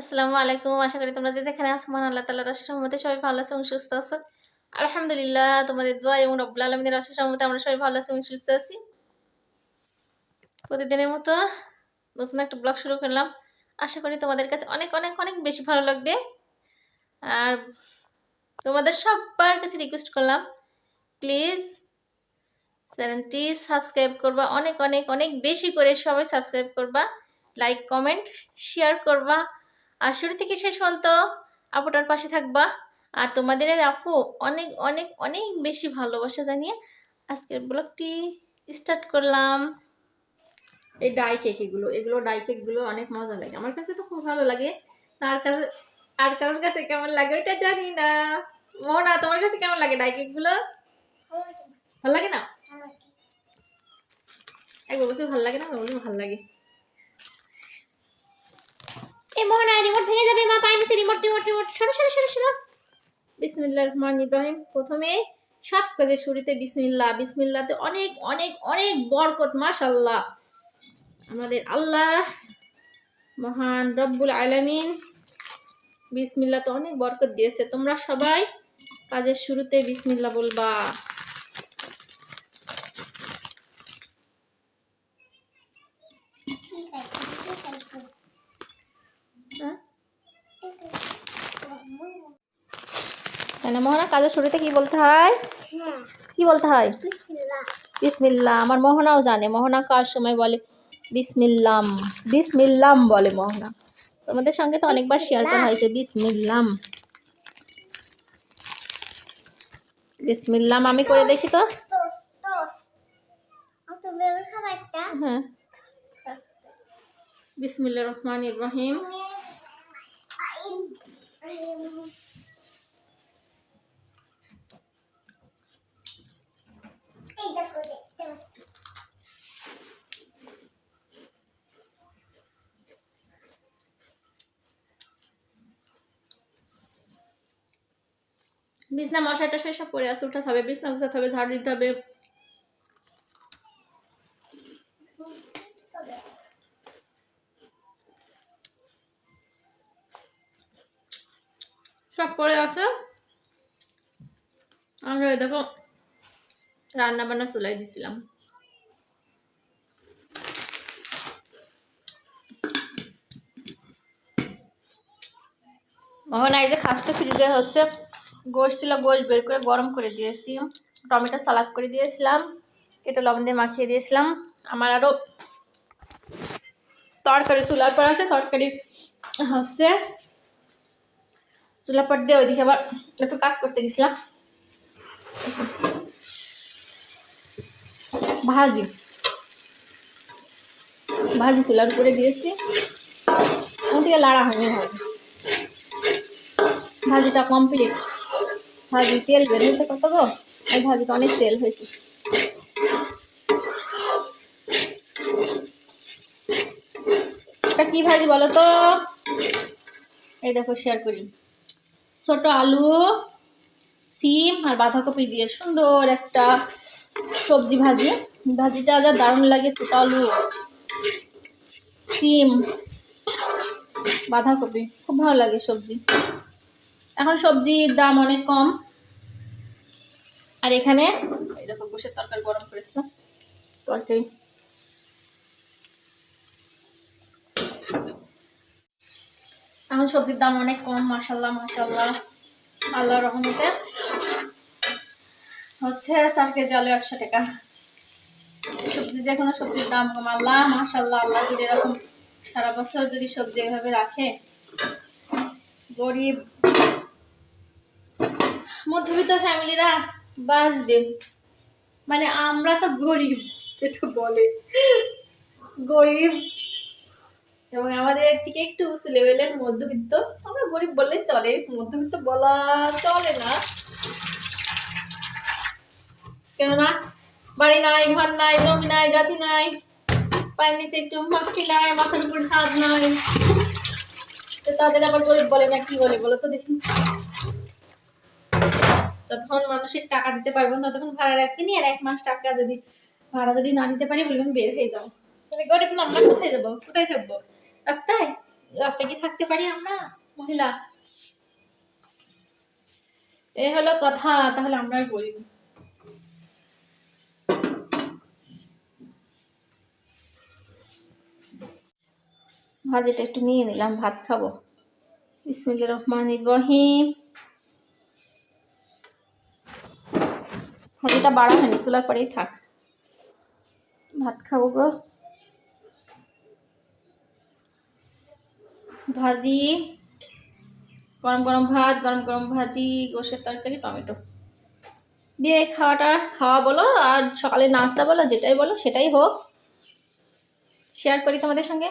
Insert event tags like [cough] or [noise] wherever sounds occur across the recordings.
আসসালামু আলাইকুম। আশা করি তোমরা যে যেখানে আছো মান আল্লাহ তাআলার রসের সম্মতে সবাই ভালো আছো এবং সুস্থ আছো। আলহামদুলিল্লাহ, তোমাদের দোয়া এবং রব্বুল আলমিনের রসের সম্মতে আমরা সবাই ভালো আছি এবং সুস্থ আছি। প্রতিদিনের মতো নতুন একটা ব্লগ শুরু করলাম। আশা করি তোমাদের কাছে অনেক অনেক অনেক বেশি ভালো লাগবে। আর তোমাদের সবার কাছে রিকোয়েস্ট করলাম প্লিজ চ্যানেলটি সাবস্ক্রাইব করবা। অনেক অনেক অনেক বেশি করে সবাই সাবস্ক্রাইব করবা। লাইক কমেন্ট শেয়ার করবা। আর শুরু থেকে শেষ পর্যন্ত আপুটার পাশে থাকবা। আর তোমাদের আর আপু অনেক অনেক অনেক বেশি ভালোবাসা জানিয়ে আজকের ব্লগটি স্টার্ট করলাম। এই ডাই কেক এগুলো এগুলো ডাই কেকগুলো অনেক মজা লাগে। আমার কাছে তো খুব ভালো লাগে। তার কাছে আর কারোর কাছে কেমন লাগে ওইটা জানি না। মোহনা তোমার কাছে কেমন লাগে ডাই কেকগুলো ভালো লাগে না? একবার বলছে ভালো লাগে না বলছে ভালো লাগে। এই মোহনা রিমোট ভেঙে যাবে মা পাই নিচে রিমোট রিমোট রিমোট সরো সরো সরো সরো। বিসমিল্লাহ রহমান ইব্রাহিম। প্রথমে সব কাজের শুরুতে বিসমিল্লাহ। বিসমিল্লাতে অনেক অনেক অনেক বরকত মাশাল্লাহ আমাদের আল্লাহ মহান রব্বুল আলামিন বিসমিল্লাতে অনেক বরকত দিয়েছে। তোমরা সবাই কাজের শুরুতে বিসমিল্লাহ বলবা হ্যাঁ কেন? মোহনা কাজের শুরুতে কি বলতে হয়? কি বলতে হয়? বিসমিল্লাহ। আমার মোহনাও জানে। মোহনা কার সময় বলে? বিসমিল্লাম। বিসমিল্লাম বলে মোহনা। তোমাদের সঙ্গে তো অনেকবার শেয়ার করা হয়েছে। বিসমিল্লাম। বিসমিল্লাম আমি করে দেখি তো। হ্যাঁ। বিসমিল্লা রহমান ইব্রাহিম বিছনা মশাটা টশা সব আছে উঠাতে হবে বিছনা উঠাতে হবে ঝাড় দিতে হবে সব পড়ে আছে আমরা এই দেখো রান্না বান্না চুলাই দিছিলাম। মোহন, এই যে খাসটা ফ্রিজে হচ্ছে, গোশ ছিল, গোশ বের করে গরম করে দিয়েছি। টমেটো সালাদ করে দিয়েছিলাম, কেটে লবণ দিয়ে মাখিয়ে দিয়েছিলাম। আমার আরও তরকারি চুলার পর আছে, তরকারি হচ্ছে চুলার পর দিয়ে ওইদিকে আবার একটু কাজ করতে গেছিলাম। ভাজি। ভাজি চুলার উপরে দিয়েছি। ওদিকে লাড়া হয়নি ভাজি। ভাজিটা কমপ্লিট ভাজি তেল বের হয়েছে কত গো? এই ভাজিটা অনেক তেল হয়েছে। এটা কি ভাজি বলো তো? এই দেখো শেয়ার করি। ছোট আলু সিম আর বাঁধাকপি দিয়ে সুন্দর একটা সবজি ভাজি। ভাজিটা যা দারুণ লাগে ছোট আলু সিম, বাঁধাকপি। খুব ভালো লাগে সবজি। এখন সবজির দাম অনেক কম। আর এখানে এই দেখো গোসের তরকারি গরম করেছিলাম। তরকারি। এখন সবজির দাম অনেক কম মাসাল্লাহ মাসাল্লাহ আল্লাহ রহমতে। হচ্ছে চার কেজি আলু একশো টাকা। সবজি, যে কোনো সবজির দাম কম। আল্লাহ মাসাল্লাহ আল্লাহ যদি এরকম সারা বছর যদি সবজি এভাবে রাখে, গরিব, মধ্যবিত্ত ফ্যামিলিরা বাঁচবে। মানে আমরা তো গরিব, যেটা বলে। গরিব এবং আমাদের থেকে একটু উঁচু লেভেলের মধ্যবিত্ত গরিব বললে চলে, মধ্যবিত্ত বলা চলে না। কেননা বাড়ি নাই, ঘর নাই, জমি নাই, জাতি নাই, পায়ের নিচে একটু মাটি নাই, মাথার উপর ছাদ নাই। তাদের আবার গরিব বলে না, কি বলে বলো তো দেখি। যতক্ষণ মানুষের টাকা দিতে পারব না তখন ভাড়া রাখবেনি আর এক মাস টাকা যদি, ভাড়া যদি না দিতে পারি বলবেন বের হয়ে যাও গরিব না, আমরা কোথায় যাব? কোথায় থাকব? রাস্তায়? রাস্তায় কি থাকতে পারি আমরা? মহিলা। এই হলো কথা, তাহলে আমরা বলি ভাজিটা একটু নিয়ে নিলাম, ভাত খাব। রহমান ইব্রাহিম ভাজিটা বাড়া হয়নি, চুলার পরেই থাক। ভাত খাব গো। ভাজি গরম গরম ভাত, গরম গরম ভাজি, গোশের তরকারি, টমেটো। দিয়ে খাওয়াটা, খাওয়া বলো আর সকালে নাস্তা বলো, যেটাই বলো, সেটাই হোক। শেয়ার করি তোমাদের সঙ্গে।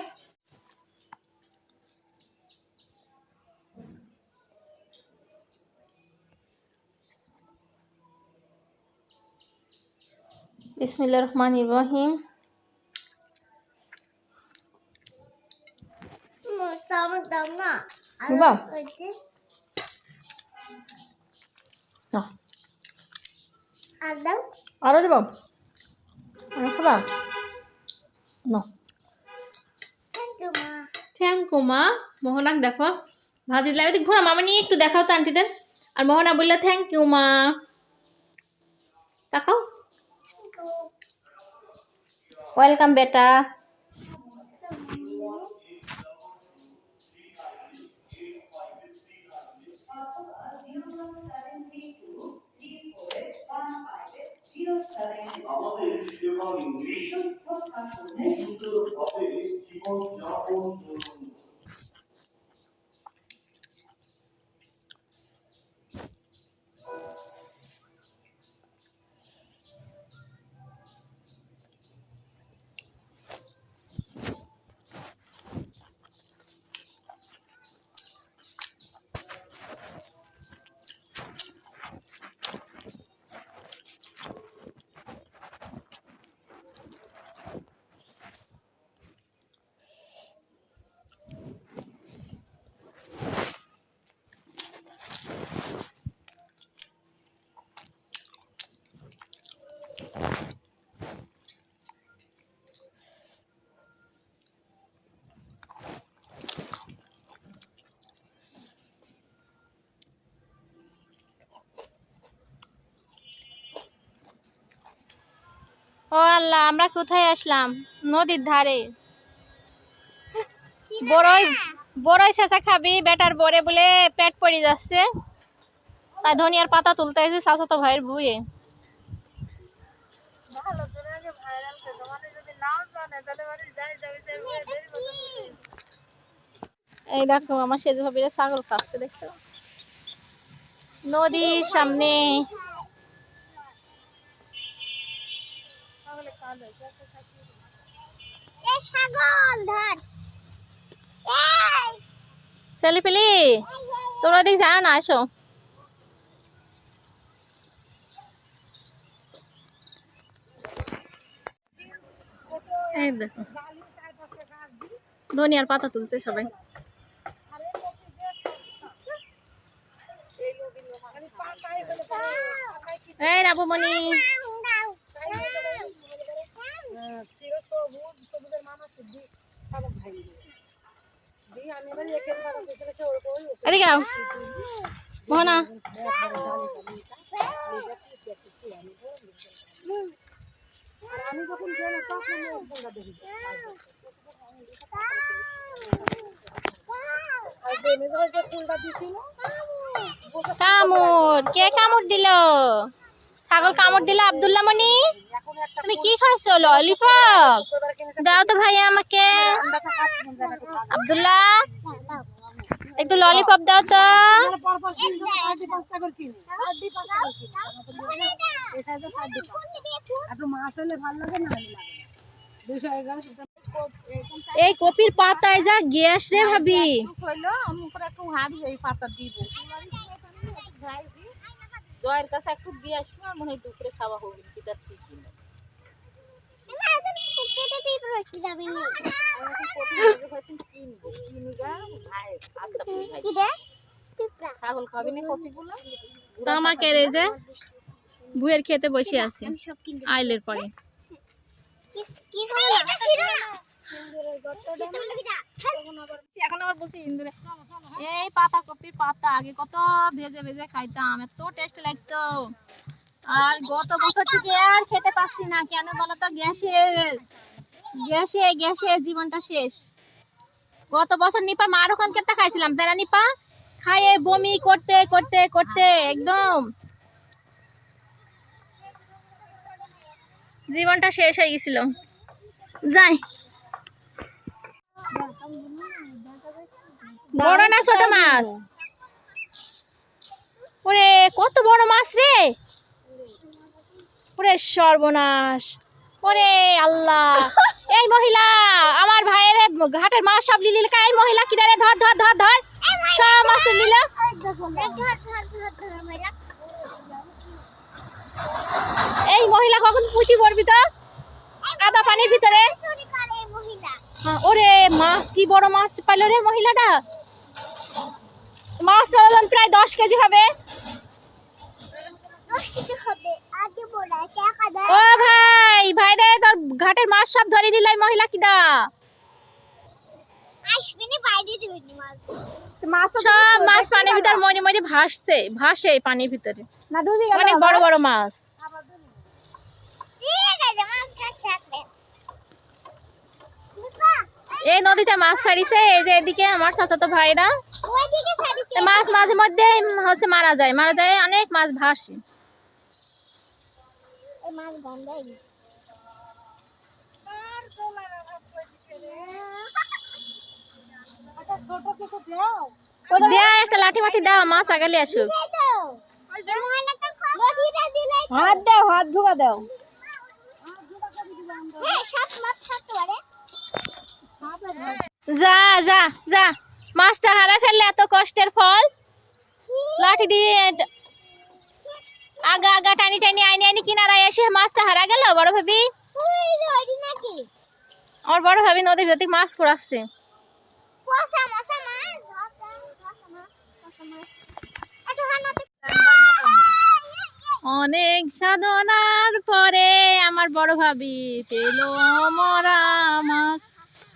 বিসমিল্লাহ রহমান ইব্রাহিম বাবা না। আরও দেব? আরও খাবা? না। থ্যাংক ইউ মা। মোহনাক দেখো। ভাজি দিলাম এদিকে ঘোরা। মামা নিয়ে একটু দেখাও তো আন্টিদের আর মোহনা বলল থ্যাংক ইউ মা। তাকাও। ওয়েলকাম বেটা। Paulinho, deixa eu passar, né? Paulinho, deixa eu passar, né? ও আল্লাহ আমরা কোথায় আসলাম? নদীর ধারে। বড়ই বড়ই চেঁচা খাবি বেটার বরে বলে পেট পড়ে যাচ্ছে। তাই ধনিয়ার পাতা তুলতে এসে শাশুতো ভাইয়ের বুয়ে এই দেখো আমার সেজু ভাবিরা ছাগল খাচ্ছে দেখছ? নদীর সামনে ছেলে পেলি তোমরা দিক যাও না আসো দেখো। ধনিয়ার পাতা তুলছে সবাই। এই রাবুমণি। কামড়। কে কামড় দিল? ছাগল কামড় দিল আব্দুল্লাহ মনি? তুমি কি খাচ্ছো ললিপপ? দাও তো ভাইয়া আমাকে। আব্দুল্লাহ, একটু ললিপপ দাও তো। এই কপির পাতায় যা গ্যাস রে ভাবি। জয়ের কাছে একটু দিয়ে আসলো আর মনে হয় দুপুরে খাওয়া হবে কি তার ঠিক নেই কিনবো কিনি গা ভাই আধা পুরি ভাই ছাগল খাবি না কপিগুলো তো আমাকে রে যে বুয়ের খেতে বসে আছি আইলের পরে। এখন আবার বলছি ইন্দুরে। এই পাতা কপির পাতা আগে কত ভেজে ভেজে খাইতাম এত টেস্ট লাগতো। আর গত বছর থেকে আর খেতে পাচ্ছি না। কেন বলতো? গ্যাসে গ্যাসে গ্যাসে জীবনটা শেষ। গত বছর নিপা মার ওখান কেটে খাইছিলাম। না নিপা খাইয়ে বমি করতে করতে করতে একদম জীবনটা শেষ হয়ে গেছিল। যাই। বড় না ছোট মাছ? ওরে, কত বড় মাছ রে! ওরে সর্বনাশ। ওরে আল্লাহ। এই মহিলা আমার ভাইয়ের ঘাটের মাছ সব লিলি এই মহিলা কিনা রে? ধর ধর ধর ধর। সব লিল এই মহিলা কখন পুঁতি পড়বি তো? কাদা পানির ভিতরে। হ্যাঁ, ওরে মাছ কি বড় মাছ পাইলো রে মহিলাটা? মাছ প্রায় দশ কেজি হবে। ও ভাই ভাই রে তোর ঘাটের মাছ সব ধরে নিল মহিলা কিনা মাছ। সব মাছ পানির ভিতর মরে মরে ভাসছে ভাসে পানির ভিতরে। না ডুবে গেল অনেক বড় বড় মাছ। এই নদীতে মাছ ছাড়িছে এই যে এদিকে আমার চাচাতো ভাইরা। মাছ মাঝে মধ্যে হচ্ছে মারা যায় মারা যায় অনেক মাছ ভাসে। মাছ গন্ধ দেয়া একটা লাঠি দাও মাছ আগালে আসুক। হাত দাও হাত ঢুকা দাও। যা যা যা। মাছটা হারা ফেললে এত কষ্টের ফল। লাঠি দিয়ে আগা আগা টানি টানি আইনি আইনি কিনারায় এসে মাছটা হারা গেল বড় ভাবি? আমার বড় ভাবি নদীর ভিতর থেকে মাছ কুড়াচ্ছে অনেক সাধনার পরে আমার বড় ভাবি পেল মরা মাছ।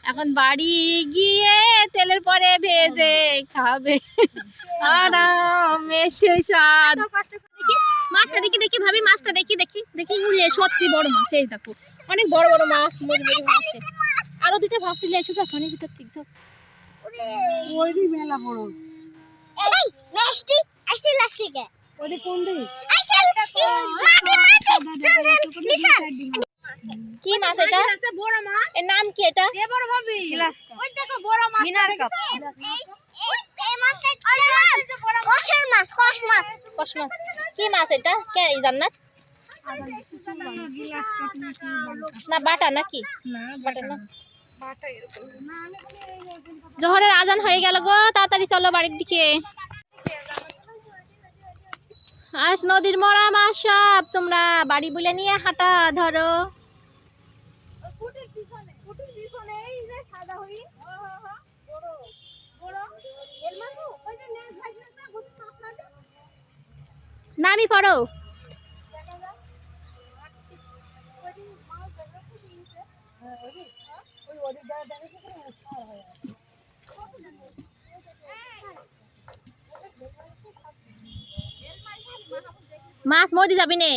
এখন বাড়ি গিয়ে তেলের পরে ভেজে খাবে। আরামে সে স্বাদ মাছটা দেখি দেখি ভাবি মাছটা দেখি দেখি দেখি উড়ে সত্যি বড় মাছ এই দেখো অনেক বড় বড় মাছ মরি মরি মাছ আরও দুটো ভাসিলে এসো তো পানি ভিতর ঠিক যাও মেলা বড় ওটা কোন দিকে কি মাছ এটা বড় মাছ এর নাম কি এটা এ বড় ভাবি ওই দেখো বড় মাছ মিনার কাপ। কস মাছ কি মাছ এটা কে এই জান্নাত না বাটা নাকি না বাটা না জোহরের আজান হয়ে গেল গো তাড়াতাড়ি চলো বাড়ির দিকে আজ নদীর মরা মাছ সব তোমরা বাড়ি বলে নিয়ে হাঁটা ধরো। নামি? পড়ো। মাছ মরি যাবি নে।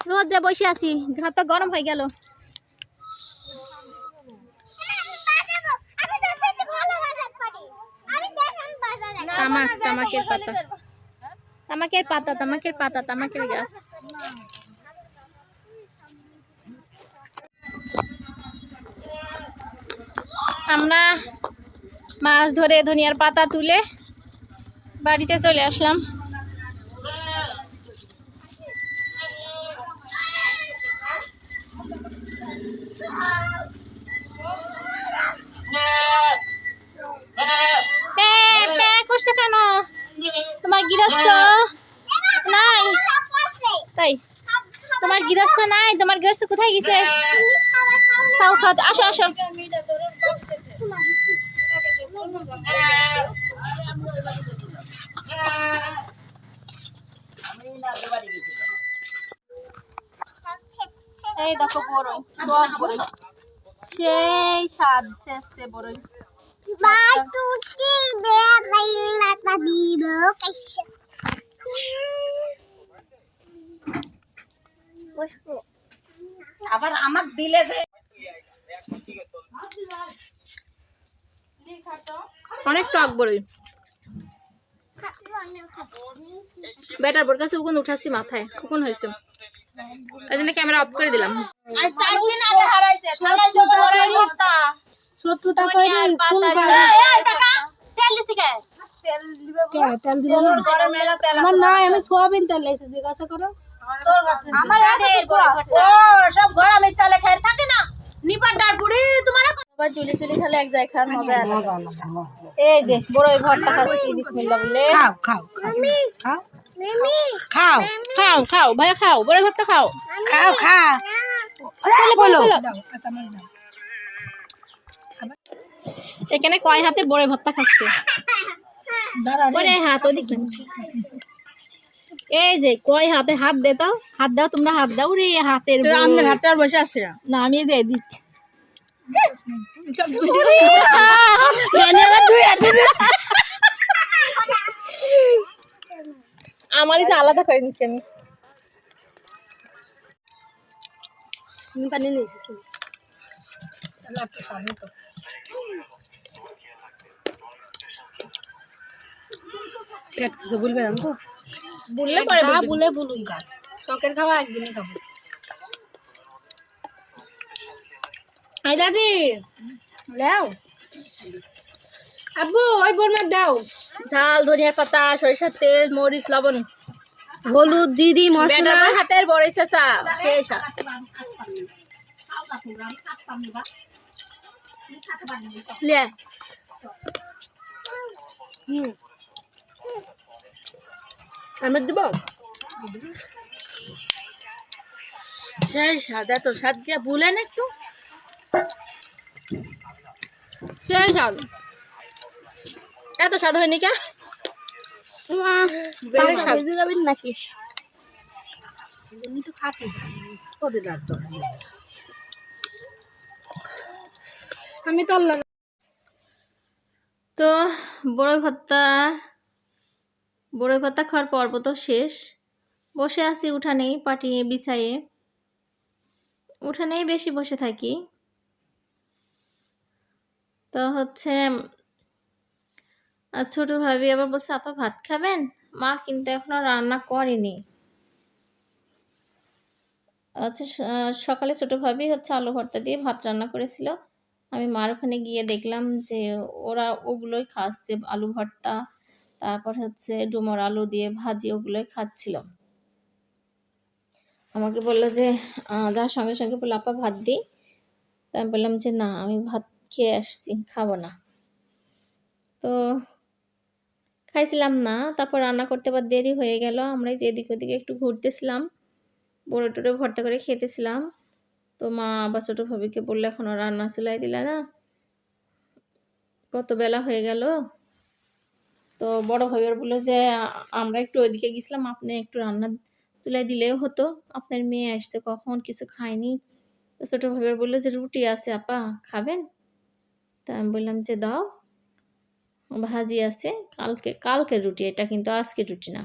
রোদ্রে বসে আছি। ঘাট তো গরম হয়ে গেল। তামাক তামাকের পাতা। তামাকের পাতা তামাকের পাতা, তামাকের গাছ আমরা মাছ ধরে ধনিয়ার পাতা তুলে বাড়িতে চলে আসলাম। করছে কেন? তোমার গৃহস্থ নাই? তাই? তোমার গৃহস্থ নাই? তোমার গৃহস্থ কোথায় গেছে? আসো আসো। এই দেখো বড়ই টক বড়ই সেই স্বাদ চেষ্টা বড়ই. আবার আমার দিলে যে অনেক টক বড়ই বেটার বোর কাছে উকুন উঠাচ্ছি মাথায় উকুন হয়েছে। এই জন্য ক্যামেরা অফ করে দিলাম। শত্রুতা করি কোন তেল না আমার নাই আমি সোয়াবিন তেল লাইছি জিজ্ঞাসা করো আমার ও সব ঘর আমি চালে খেয়ে থাকে না? নিপাটার বুড়ি তোমার আবার চুলি চুলি খেলে এক জায়গায় মজা আছে এই যে বড়ই ভর্তা খাচ্ছি বিসমিল্লাহ বলে খাও খাও খাও। মিমি খাও। খাও খাও ভাইয়া খাও বড়ই ভর্তা খাও। খাও খাও বলো। এখানে কয় হাতে বড়ই ভর্তা খাচ্ছে? দাঁড়া হাত ওদিক। এই যে কয় হাতে হাত দে দাও হাত দাও তোমরা হাত দাও রে হাতের হাতে আর বসে আছে না? আমি এই যে এদিক। আমারই যে আলাদা করে নিচ্ছি আমি। পানি নিয়েছি পেট কিছু বলবে না তো? বললে পারে খা বলে বলুন খা শখের খাওয়া একদিনই খাব। আই দাদি লেও। আব্বু ওই বোরমার দাও। ঝাল ধনিয়ার পাতা সরিষার তেল মরিচ লবণ। হলুদ দিদি বেটার হাতের বড়ই চেঁচা। লে। হুম। আমি দিব? সেই স্বাদ এত স্বাদ দিয়ে বলেন একটু? সেই স্বাদ। এত স্বাদ হয়নি কে। যাবেন নাকি? তো ডাক্তার আমি তো বড়ই ভর্তা বড়ই ভর্তা খাওয়ার পর্ব তো শেষ। বসে আছি উঠানেই, পাটিয়ে বিছাইয়ে উঠানেই বেশি বসে থাকি। তো হচ্ছে ছোট ভাবি আবার বলছে, আপা ভাত খাবেন? মা কিন্তু এখনও রান্না করেনি। আচ্ছা স- সকালে ছোট ভাবি হচ্ছে আলু ভর্তা দিয়ে ভাত রান্না করেছিল। আমি মার ওখানে গিয়ে দেখলাম যে ওরা ওগুলোই খাচ্ছে, আলু ভর্তা। তারপর হচ্ছে ডুমর আলু দিয়ে ভাজি, ওগুলোই খাচ্ছিলাম। আমাকে বলল যে যার সঙ্গে সঙ্গে বলল, আপা, ভাত দিই তা আমি বললাম যে, না, আমি ভাত খেয়ে আসছি, খাব না। তো খাইছিলাম না, তারপর রান্না করতে আবার দেরি হয়ে গেল। আমরা যে এদিক ওদিকে একটু ঘুরতেছিলাম, বড়ো টড়ে ভর্তা করে খেতেছিলাম। তো মা আবার ছোটো ভাবিকে বলল এখনও রান্না চুলাই দিলে না? কত বেলা হয়ে গেল তো বড় ভাবি আর বলল যে, আমরা একটু ওইদিকে গেছিলাম, আপনি একটু রান্না চুলাই দিলেও হতো। আপনার মেয়ে আসছে কখন, কিছু খায়নি। তো ছোটো ভাবি আর বলল যে, রুটি আছে, আপা, খাবেন? তা আমি বললাম যে, দাও, ভাজি আছে। কালকে, কালকের রুটি, এটা কিন্তু আজকে রুটি না।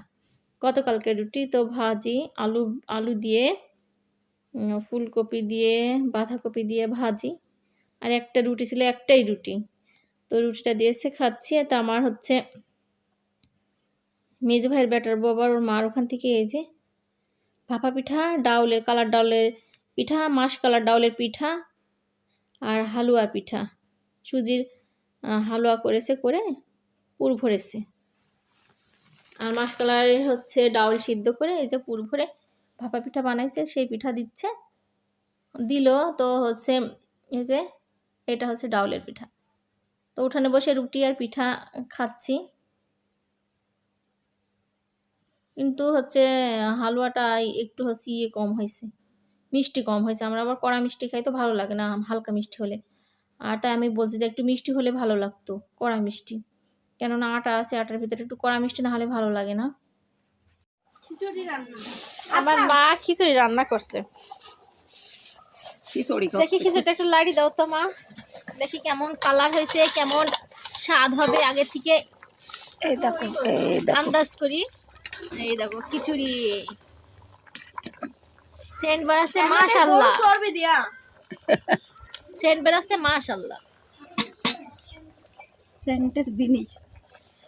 গতকালকের রুটি, তো ভাজি, আলু আলু দিয়ে ফুলকপি দিয়ে, বাঁধাকপি দিয়ে ভাজি। আর একটা রুটি ছিল, একটাই রুটি। তো রুটিটা দিয়েছে, খাচ্ছি। তা আমার হচ্ছে মেজো ভাইয়ের ব্যাটার বাবার ওর মার ওখান থেকে এই যে ভাপা পিঠা, ডাউলের কালার ডাউলের পিঠা, মাস কালার ডাউলের পিঠা আর হালুয়া পিঠা। সুজির হালুয়া করেছে করে পুর ভরেছে। আর মাস কালারের হচ্ছে ডাউল সিদ্ধ করে এই যে পুর ভরে ভাপা পিঠা বানাইছে, সেই পিঠা দিচ্ছে। দিল তো হচ্ছে এই যে এটা হচ্ছে ডাউলের পিঠা। তো উঠানে বসে রুটি আর পিঠা খাচ্ছি। কিন্তু হচ্ছে হালুয়াটা একটু হচ্ছে ইয়ে কম হয়েছে মিষ্টি কম হয়েছে। আমরা আবার কড়া মিষ্টি খাই তো ভালো লাগে না হালকা মিষ্টি হলে। আর তাই আমি বলছি যে একটু মিষ্টি হলে ভালো লাগতো কড়া মিষ্টি। কেননা আটা আছে আটার ভিতরে একটু কড়া মিষ্টি না হলে ভালো লাগে না। আমার মা খিচুড়ি রান্না করছে। দেখি খিচুড়িটা একটু লাড়ি দাও তো মা। দেখি কেমন কালার হয়েছে কেমন স্বাদ হবে আগে থেকে। আন্দাজ করি। এই দেখো খিচুড়ি। সেন্ট বেরাচ্ছে মাশাল্লাহ চর্বি দিয়া। সেন্ট বেরাচ্ছে মাশাল্লাহ সেন্টের জিনিস।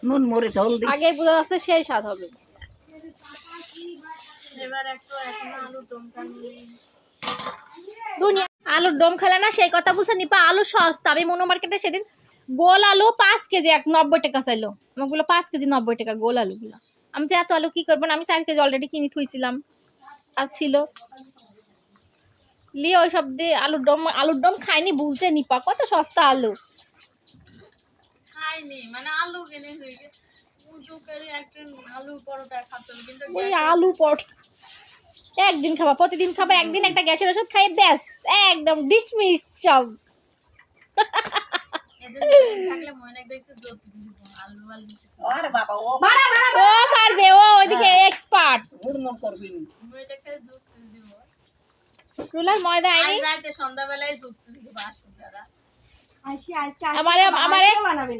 নুন মরিচ হলদি। আগে বোঝা যাচ্ছে সেই স্বাদ হবে। দুনিয়া আলুর দম খেলে না সেই কথা বলছে নিপা আলু সস্তা। আমি মনো মার্কেটে সেদিন গোল আলু পাঁচ কেজি এক নব্বই টাকা চাইলো। আমাগুলো পাঁচ কেজি নব্বই টাকা গোল আলু আলুগুলো। আমি যে এত আলু কি করব না? আমি চার কেজি অলরেডি কিনে থুইছিলাম। আর ছিল। লিয়ে ওই সব দিয়ে আলুর ডম আলুর ডম খাইনি বুঝছে নিপা কত সস্তা আলু। মানে আলু পট একদিন খাবা প্রতিদিন খাবা একদিন একটা গ্যাসের ওষুধ খাই ব্যাস একদম ডিসমিস সব থাকলে মনে দেখতে আরে বাবা ও ও পারবে ও ওইদিকে এক্সপার্ট মুড়মুড় করবি এটাকে যুক্তি দিব। রুলার ময়দা আজ রাতে সন্ধ্যাবেলায় যুক্তি দিব আসুন আমারে আমারে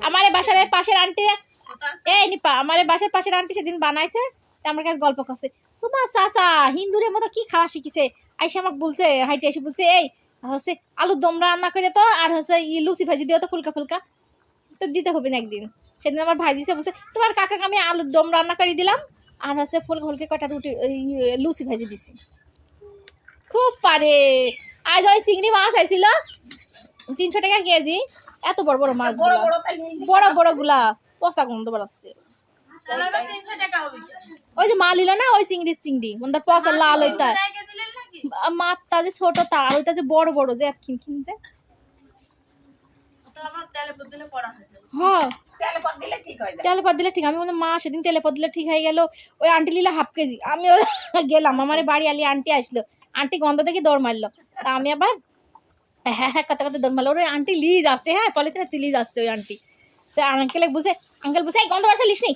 আমারে বাসার পাশের আন্টি কোথায় এই নিপা আমারে বাসার পাশের আন্টি সেদিন বানাইছে। আমার কাছে গল্প করছে। তোমার চাচা হিন্দুরের মতো কি খাওয়া শিখেছে? আইসা আমাকে বলছে হাইটে এসে বলছে এই হচ্ছে আলুর দম রান্না করে তো আর হচ্ছে ই লুচি ভাজি দিও তো ফুলকা ফুলকা। তো দিতে হবে না একদিন। সেদিন আমার ভাইজিছে বলছে তোমার কাকাকে আমি আলুর দম রান্না করে দিলাম আর হচ্ছে ফুল ফুলকে কটা রুটি ওই লুচি ভাজি দিছি। খুব পারে। আজ ওই চিংড়ি মাছ আইছিল তিনশো টাকা কেজি এত বড় বড় মাছ বড় বড়গুলা পচা গন্ধ বেড়াচ্ছে। তাহলে তিনশো টাকা ওই যে মা লিল না ওই চিংড়ি চিংড়ি মানে পচা লাল ওইটা। মাত্রা যে ছোট তা আর ওইটা যে বড় বড় যে এক যে। তো আবার তেলে পড়া হয়ে যাবে হ্যাঁ তেল দিলে ঠিক। আমি মা সেদিন দিলে ঠিক হয়ে গেল। ওই আন্টি লিলা হাফ কেজি আমি [laughs] গেলাম। আমার বাড়ি আলি আন্টি আসলো। আন্টি গন্ধ দেখে দৌড় মারলো। তা আমি আবার হ্যাঁ হ্যাঁ কথা কথা দৌড় মারলো। ওর আন্টি লিজ আসছে। হ্যাঁ পলিথিনে লিজ আসছে ওই আন্টি তো আঙ্কেলে বুঝে আঙ্কেল বুঝে এই গন্ধ বাড়ছে লিস নেই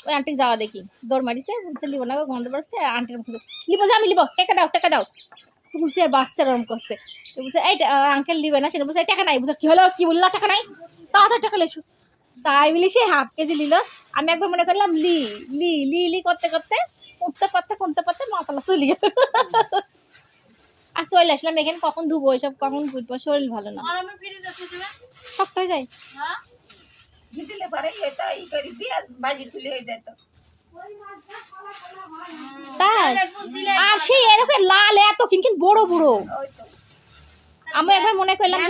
ওই আন্টি যাওয়া দেখি। দৌড় মারিছে বলছে লিবো না গন্ধ বাড়ছে। আন্টির মুখে লিবো যা আমি লিবো। টাকা দাও টাকা দাও। বলছে বাচ্চা গরম করছে। বলছে এই আঙ্কেল লিবে না। সেটা বলছে টাকা নাই। বুঝে কি হলো? কি বলল? টাকা নাই? তাড়াতাড়ি টাকা লেসো তাই বলি সে হাফ কেজি নিল। আমি একবার মনে করলাম লি লি লি লি করতে করতে কুঁদতে পারতে কুঁদতে পারতে মশলা চলি গেল। আর চলে আসলাম এখানে কখন ধুবো এসব কখন বুঝব শরীর ভালো না। শক্ত হয়ে যায় হ্যাঁ? দিলে পারে এটা ই করে দিয়ে বাজি তুলে হয়ে যেত তাই? আর সেই এরকম লাল এত কিনকিন বড় বড়। ওই তো। আমি একবার মনে করলাম যে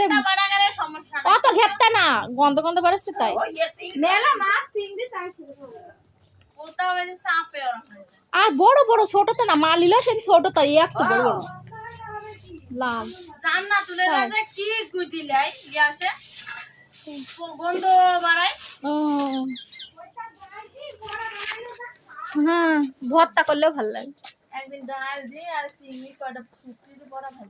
অত ঘেরটা না গন্ধ গন্ধ বেরোচ্ছে তাই। মেলা মাছ চিংড়ি তাই হয়ে আর বড় বড় ছোট তো না মা লিল সে ছোট তো এক তো বড় বড়। লাল। জান না তুলে কি আসে? গন্ধ বাড়ায়। ও। হ্যাঁ ভর্তা করলেও ভালো লাগে। একদিন ডাল দিয়ে আর চিংড়ি কটা ফুটি দিয়ে বড়া ভাই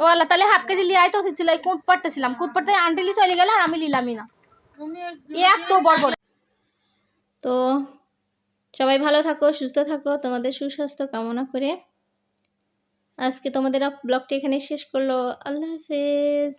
ও আল্লাহ তাহলে হাফ কেজি লিয়ে আইতো ছিল কুঁত পারতেছিলাম কুঁত পারতে আন্টিলি চলে গেল আর আমি লিলামই না। তুমি এত বড় বড়। তো সবাই ভালো থাকো সুস্থ থাকো তোমাদের সুস্বাস্থ্য কামনা করে। আজকে তোমাদের ব্লগটি এখানে শেষ করল। আল্লাহ হাফেজ।